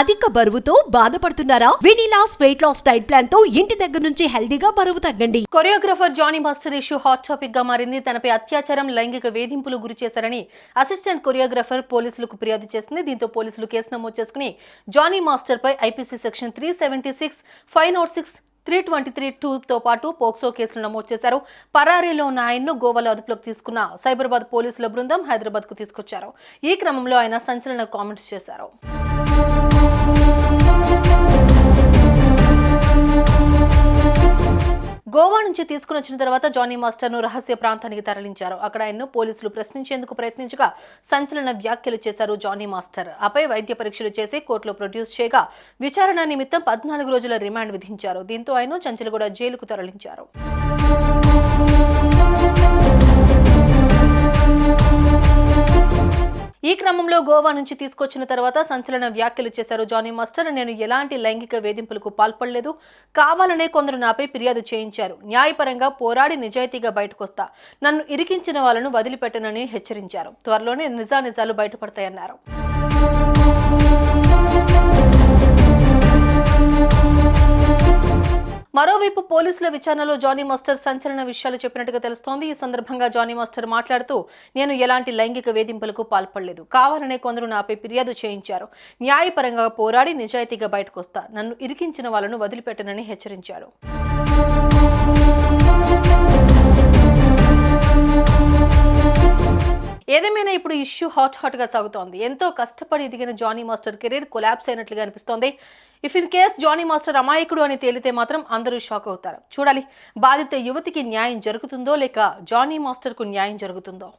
అధిక బరువుతో బాధపడుతున్నారా? వినిలాస్ వెయిట్ లాస్ డైట్ ప్లాన్తో ఇంటి దగ్గర నుంచి హెల్దీగా బరువు తగ్గండి. Choreographer Johnny master issue hot టాపిక్గా మారింది. తనపై అత్యాచారం లైంగిక వేధింపులు గురి చేశారని అసిస్టెంట్ కొరియోగ్రఫర్ పోలీసులకు ఫిర్యాదు చేసింది. దీంతో పోలీసులు కేసు నమోదు చేసుకుని Johnny master pi IPC section three seventy six five not six three twenty three టూతో పాటు పోక్సో కేసులు నమోదు చేశారు. పరారీలో ఉన్న ఆయన్ను గోవాలో అదుపులోకి తీసుకున్న సైబరాబాద్ పోలీసుల బృందం హైదరాబాద్కు తీసుకొచ్చారు. ఈ క్రమంలో ఆయన సంచలన కామెంట్స్ చేశారు. గోవా నుంచి తీసుకుని వచ్చిన తర్వాత జానీ మాస్టర్ను రహస్య ప్రాంతానికి తరలించారు. అక్కడ ఆయన్ను పోలీసులు ప్రశ్నించేందుకు ప్రయత్నించగా సంచలన వ్యాఖ్యలు చేశారు జానీ మాస్టర్. ఆపై వైద్య పరీక్షలు చేసి కోర్టులో ప్రొడ్యూస్ చేయగా విచారణ నిమిత్తం పద్నాలుగు రోజుల రిమాండ్ విధించారు. దీంతో ఆయన చంచలగూడ జైలుకు తరలించారు. ఈ క్రమంలో గోవా నుంచి తీసుకొచ్చిన తర్వాత సంచలన వ్యాఖ్యలు చేశారు జానీ మాస్టర్. నేను ఎలాంటి లైంగిక వేధింపులకు పాల్పడలేదు. కావాలనే కొందరు నాపై ఫిర్యాదు చేయించారు. న్యాయపరంగా పోరాడి నిజాయితీగా బయటకొస్తా. నన్ను ఇరికించిన వాళ్ళను వదిలిపెట్టనని హెచ్చరించారు. త్వరలోనే నిజానిజాలు బయటపడతాయన్నారు. మరోవైపు పోలీసుల విచారణలో జానీ మాస్టర్ సంచలన విషయాలు చెప్పినట్టుగా తెలుస్తోంది. ఈ సందర్భంగా జానీ మాస్టర్ మాట్లాడుతూ నేను ఎలాంటి లైంగిక వేధింపులకు పాల్పడలేదు. కావాలనే కొందరు నాపై ఫిర్యాదు చేయించారు. న్యాయపరంగా పోరాడి నిజాయితీగా బయటకొస్తా. నన్ను ఇరికించిన వాళ్ళను వదిలిపెట్టనని హెచ్చరించారు. ఏదేమైనా ఇప్పుడు ఇష్యూ హాట్ హాట్గా సాగుతోంది. ఎంతో కష్టపడి ఎదిగిన జానీ మాస్టర్ కెరీర్ కొలాబ్స్ అయినట్లుగా అనిపిస్తోంది. If in case Johnny master అమాయకుడు అని తేలితే మాత్రం అందరూ షాక్ అవుతారు. చూడాలి బాధిత యువతికి న్యాయం జరుగుతుందో లేక జానీ మాస్టర్కు న్యాయం జరుగుతుందో?